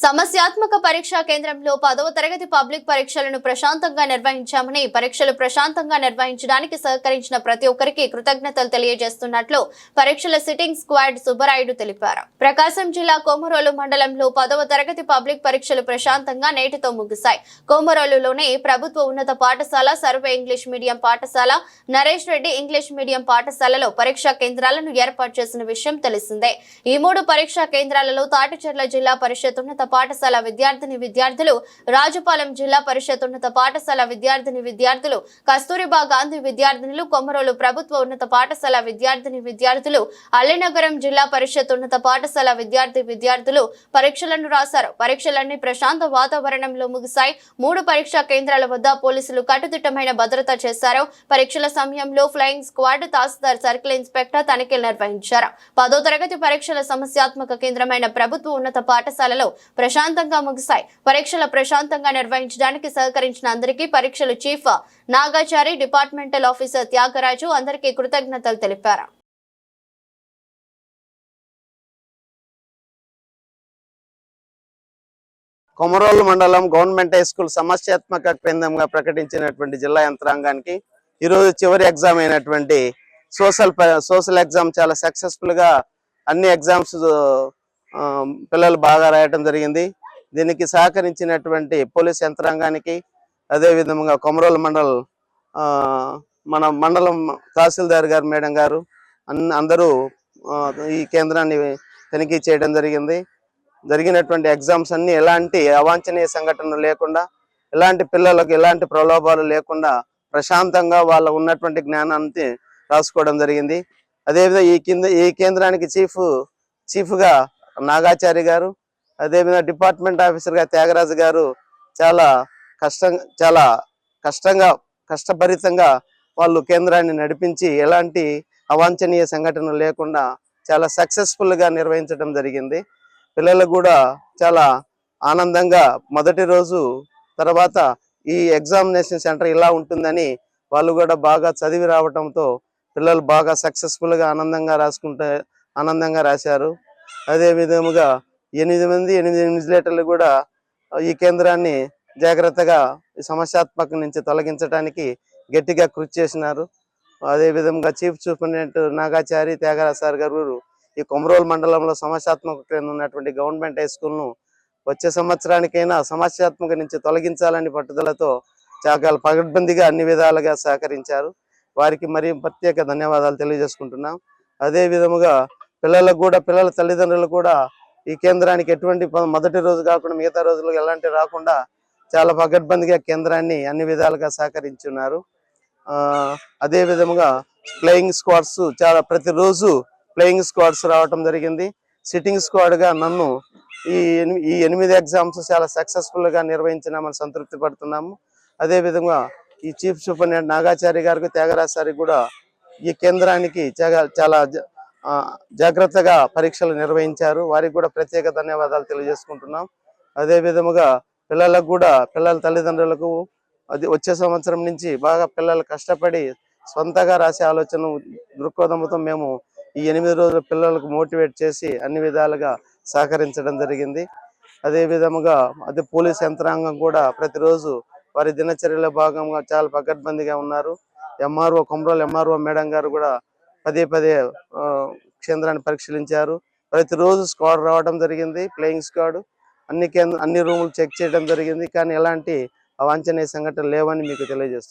సమస్యాత్మక పరీక్షా కేంద్రంలో పదవ తరగతి పబ్లిక్ పరీక్షలను ప్రశాంతంగా నిర్వహించామని పరీక్షలు ప్రశాంతంగా నిర్వహించడానికి సహకరించిన ప్రతి ఒక్కరికి కృతజ్ఞతలు తెలియజేస్తున్నట్లు పరీక్షల సిట్టింగ్ స్క్వాడ్ సుబ్బరాయుడు తెలిపారు. ప్రకాశం జిల్లా కోమరోలు మండలంలో పదవ తరగతి పబ్లిక్ పరీక్షలు ప్రశాంతంగా నేటితో ముగిశాయి. కోమరోలులోని ప్రభుత్వ ఉన్నత పాఠశాల సర్వే ఇంగ్లీష్ మీడియం పాఠశాల నరేష్ రెడ్డి ఇంగ్లీష్ మీడియం పాఠశాలలో పరీక్షా కేంద్రాలను ఏర్పాటు చేసిన విషయం తెలిసిందే. ఈ మూడు పరీక్షా కేంద్రాలలో తాటిచెర్ల జిల్లా పరిషత్ ఉన్నత పాఠశాల విద్యార్థిని విద్యార్థులు రాజుపాలెం జిల్లా పరిషత్ ఉన్నత పాఠశాల విద్యార్థిని విద్యార్థులు కస్తూరిబా గాంధీ విద్యార్థినులు కొమరోలు ప్రభుత్వ ఉన్నత పాఠశాల విద్యార్థిని విద్యార్థులు అల్లినగరం జిల్లా పరిషత్ ఉన్నత పాఠశాల విద్యార్థి విద్యార్థులు పరీక్షలను రాశారు. పరీక్షలన్నీ ప్రశాంత వాతావరణంలో ముగిశాయి. మూడు పరీక్షా కేంద్రాల వద్ద పోలీసులు కట్టుదిట్టమైన భద్రత చేశారు. పరీక్షల సమయంలో flying squad tahsildar circle inspector తనిఖీలు నిర్వహించారు. పదో తరగతి పరీక్షల సమస్యాత్మక కేంద్రమైన ప్రభుత్వ ఉన్నత పాఠశాలలో ప్రశాంతంగా ముగిశాయి. పరీక్షలు ప్రశాంతంగా నిర్వహించడానికి సహకరించిన అందరికీ పరీక్షలు chief Nagachari departmental officer Thyagaraju అందరికీ కృతజ్ఞతలు తెలిపారు. కొమరోలు మండలం గవర్నమెంట్ హై స్కూల్ సమస్యాత్మక కేంద్రంగా ప్రకటించినటువంటి జిల్లా యంత్రాంగానికి ఈరోజు చివరి ఎగ్జామ్ అయినటువంటి సోషల్ సోషల్ ఎగ్జామ్ చాలా సక్సెస్ఫుల్గా అన్ని ఎగ్జామ్స్ పిల్లలు బాగా రాయటం జరిగింది. దీనికి సహకరించినటువంటి పోలీస్ యంత్రాంగానికి అదే విధంగా మండల్ ఆ, మన మండలం తహసీల్దార్ గారు మేడం గారు అన్- అందరూ ఈ కేంద్రాన్ని తనిఖీ చేయడం జరిగింది. జరిగినటువంటి ఎగ్జామ్స్ అన్ని ఎలాంటి అవాంఛనీయ సంఘటనలు లేకుండా ఎలాంటి పిల్లలకు ఎలాంటి ప్రలోభాలు లేకుండా ప్రశాంతంగా వాళ్ళ ఉన్నటువంటి జ్ఞానాన్ని రాసుకోవడం జరిగింది. అదేవిధంగా ఈ కింద ఈ కేంద్రానికి చీఫ్ చీఫ్గా నాగాచారి గారు అదేవిధంగా డిపార్ట్మెంట్ ఆఫీసర్గా త్యాగరాజు గారు చాలా కష్టం చాలా కష్టంగా కష్టభరితంగా వాళ్ళు కేంద్రాన్ని నడిపించి ఎలాంటి అవాంఛనీయ సంఘటనలు లేకుండా చాలా సక్సెస్ఫుల్గా నిర్వహించడం జరిగింది. పిల్లలు కూడా చాలా ఆనందంగా మొదటి రోజు తర్వాత ఈ ఎగ్జామినేషన్ సెంటర్ ఇలా ఉంటుందని వాళ్ళు కూడా బాగా చదివి రావటంతో పిల్లలు బాగా సక్సెస్ఫుల్గా ఆనందంగా రాసుకుంటే ఆనందంగా రాశారు. అదే విధముగా ఎనిమిది మంది ఎనిమిది ఇన్విజిలేటర్లు కూడా ఈ కేంద్రాన్ని జాగ్రత్తగా ఈ సమస్యాత్మక నుంచి తొలగించడానికి గట్టిగా కృషి చేసినారు. అదే విధంగా chief superintendent Nagachari Thyagaraj sir గారు ఈ కొమరోలు మండలంలో సమస్యాత్మక కేంద్రం ఉన్నటువంటి గవర్నమెంట్ హై స్కూల్ను వచ్చే సంవత్సరానికైనా సమస్యాత్మక నుంచి తొలగించాలని పట్టుదలతో చాలా పగడ్బందీగా అన్ని విధాలుగా సహకరించారు. వారికి మరి ప్రత్యేక ధన్యవాదాలు తెలియజేసుకుంటున్నాం. అదే విధముగా పిల్లలకు కూడా పిల్లల తల్లిదండ్రులు కూడా ఈ కేంద్రానికి ఎటువంటి మొదటి రోజు కాకుండా మిగతా రోజులు ఎలాంటి రాకుండా చాలా పగడ్బందీగా కేంద్రాన్ని అన్ని విధాలుగా సహకరించున్నారు. ఆ, అదే విధముగా ప్లేయింగ్ స్క్వాడ్స్ చాలా ప్రతిరోజు ప్లేయింగ్ స్క్వాడ్స్ రావటం జరిగింది. సిట్టింగ్ స్క్వాడ్గా నన్ను ఈ ఈ ఎనిమిది ఎగ్జామ్స్ చాలా సక్సెస్ఫుల్గా నిర్వహించినామని సంతృప్తి పడుతున్నాము. అదే విధంగా ఈ చీఫ్ సూపరింటెండెంట్ నాగాచారి గారికి త్యాగరాజ్ సారికి కూడా ఈ కేంద్రానికి చాలా- చాలా జాగ్రత్తగా పరీక్షలు నిర్వహించారు. వారికి కూడా ప్రత్యేక ధన్యవాదాలు తెలియజేసుకుంటున్నాం. అదే విధముగా పిల్లలకు కూడా పిల్లల తల్లిదండ్రులకు అది వచ్చే సంవత్సరం నుంచి బాగా పిల్లలు కష్టపడి సొంతగా రాసే ఆలోచన దృక్పథంతో మేము ఈ ఎనిమిది రోజుల పిల్లలకు మోటివేట్ చేసి అన్ని విధాలుగా సహకరించడం జరిగింది. అదే విధముగా అదే పోలీస్ యంత్రాంగం కూడా ప్రతిరోజు వారి దినచర్యలో భాగంగా చాలా పకడ్బందీగా ఉన్నారు. ఎంఆర్ఓ కొమరోలు ఎంఆర్ఓ మేడం గారు కూడా పదే పదే ఆ, కేంద్రాన్ని పరిశీలించారు. ప్రతిరోజు స్క్వాడ్ రావడం జరిగింది ప్లేయింగ్ స్క్వాడ్. అన్ని కేంద్ర అన్ని రూములు చెక్ చేయడం జరిగింది. కానీ ఎలాంటి అవాంఛనీయ సంఘటనలు లేవని మీకు తెలియజేస్తుంది